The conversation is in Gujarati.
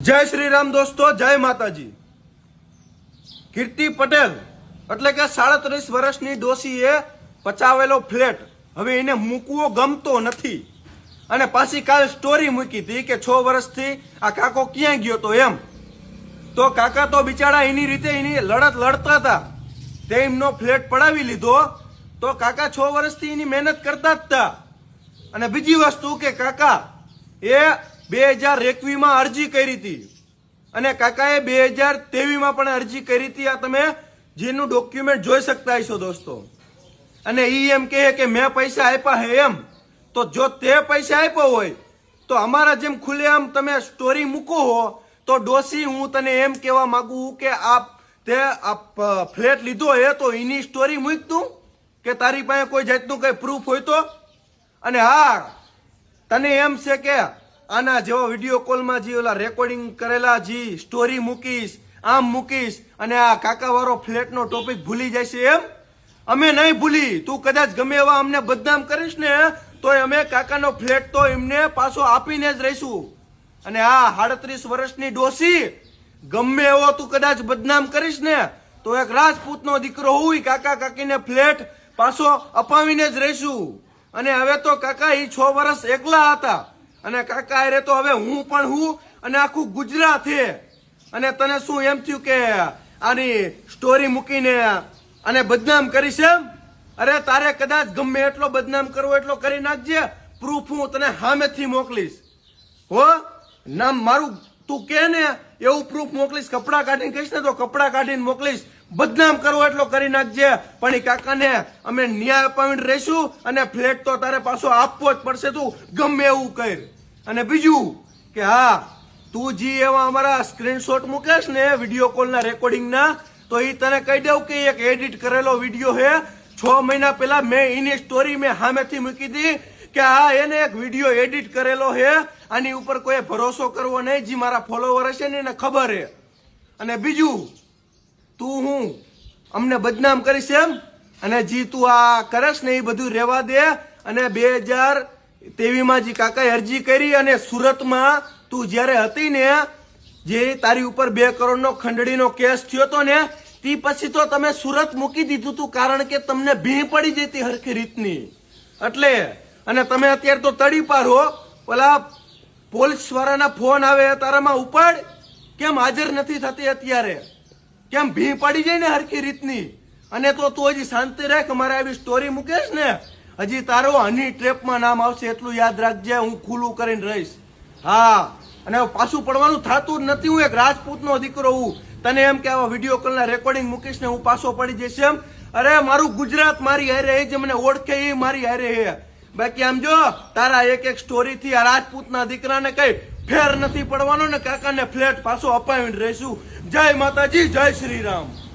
જય શ્રી રામ દોસ્તો, જય માતાજી. કીર્તિ પટેલ, એટલે કે સાડત્રીસ વર્ષની ડોશીએ પચાવેલો ફ્લેટ. હવે એને મૂકવો ગમતો નથી. અને પાછી કાલ સ્ટોરી મૂકી હતી કે છ વર્ષથી આ કાકો ક્યાં ગયો તો એમ. તો કાકા તો બિચારા એની રીતે એની લડત લડતા હતા. તે એમનો ફ્લેટ પડાવી લીધો. તો કાકા છ વર્ષથી એની મહેનત કરતા જ હતા. અને બીજી વસ્તુ કે કાકા, એ બે હજાર એકવીસમાં અરજી કરી હતી. અને કાકાએ બે હજાર તેવીમાં પણ અરજી કરી હતી. આ તમે જેનું ડોક્યુમેન્ટ જોઈ શકતા હશો દોસ્તો. અને એ એમ કહે કે મેં પૈસા આપ્યા હે એમ. તો જો તે પૈસા આપ્યો હોય, તો અમારા જેમ ખુલ્લેઆમ તમે સ્ટોરી મૂકો હો, તો ડોસી હું તને એમ કહેવા માંગુ કે આ તે આ ફ્લેટ લીધો હે, તો એની સ્ટોરી મૂક તું, કે તારી પાસે કોઈ જાતનું કંઈ પ્રૂફ હોય તો. અને હા, તને એમ છે કે આના જેવો વીડિયો કોલમાં જે ઓલા રેકોર્ડિંગ કરેલા, જે સ્ટોરી મૂકીશ, આમ મૂકીશ, અને આ કાકાવાળો ફ્લેટનો ટોપિક ભૂલી જશે એમ? અમે નહીં ભૂલી. તું કદાચ ગમે એવા અમને બદનામ કરીશ ને, તોય અમે કાકાનો ફ્લેટ તો એમને પાછો આપીને જ રહીશું. અને આ સાડત્રીસ વર્ષની ડોસી, ગમે એવો તું કદાચ બદનામ કરીશ ને, તો એક રાજપૂતનો દીકરો હોય કાકા કાકીને ફ્લેટ પાછો અપાવીને જ રહીશું. અને હવે તો કાકા એ છ વર્ષ એકલા હતા. અને કાકા, અરે તો હવે હું પણ હું અને આખું ગુજરાત છે અને તને શું એમ થયું કે આની સ્ટોરી મૂકીને અને બદનામ કરીશ એમ? અરે તારે કદાચ ગમે એટલો બદનામ કરવો એટલો કરી નાખજે. પ્રૂફ હું તને સામેથી મોકલીશ. હો? નામ મારું તું કે ને, એવું પ્રૂફ મોકલીશ, કપડાં કાઢીને કહીશ ને તો કપડાં કાઢીને મોકલીશ. બદનામ કરવો એટલો કરી નાખજે. પણ એ કાકાને અમે ન્યાય અપાવીને રહીશું અને ફ્લેટ તો તારે પાછો આપવો જ પડશે તું. ગમે એવું કર. અને બીજું કે હા, તું જે એવા અમારા સ્ક્રીનશોટ મૂકેશ ને વીડિયો કોલના રેકોર્ડિંગના તો એ તને કહી દઉં કે એક એડિટ કરેલો વીડિયો હે. છ મહિના પહેલા મેં એની સ્ટોરી મેં સામેથી મૂકી હતી કે આ એને એક વીડિયો એડિટ કરેલો છે. આની ઉપર કોઈ ભરોસો કરવો નહીં. જે મારા ફોલોવર હશે ને એને ખબર હે અને બીજું, તું હું? અમને બદનામ કરીશ એમ? અને જી તું આ કરશ ને એ બધું રહેવા દે. અને બે હજાર તેવીમાં જે કાકાએ અરજી કરી અને સુરતમાં તું જ્યારે હતી ને, જે તારી ઉપર બે કરોડનો ખંડણીનો કેસ થયો હતો ને, તે પછી તો તમે સુરત મૂકી દીધું તું કારણ કે તમને ભી પડી જતી હરખી રીતની. એટલે અને તમે અત્યારે તો તડી પાર હો પેલા પોલીસ વાળાના ફોન આવે, તારામાં ઉપાડ. કેમ હાજર નથી થતી અત્યારે? કેમ ભી પડી જાય ને હરકી રીતની? અને તો તું હજી શાંતિ રાખ મારે આવી સ્ટોરી મૂકેશ ને. હજી તારો હની ટ્રેપમાં નામ આવશે એટલું યાદ રાખજે, હું ખુલ્લું કરીને રહીશ. હા, અને પાછું પડવાનું થતું જ નથી, હું એક રાજપૂતનો દીકરો હું. તને એમ કે આવા વીડિયો કોલના રેકોર્ડિંગ મૂકીશ ને, હું પાછો પડી જઈશ એમ. અરે, મારું ગુજરાત મારી હારે એ જે મને ઓળખે એ મારી હારે હે. બાકી આમ જો? તારા એક એક સ્ટોરી થી આ રાજપૂતના દીકરાને કઈ ફેર નથી પડવાનો ને કાકાને ફ્લેટ પાછો અપાવીને રહીશું. જય માતાજી, જય શ્રી રામ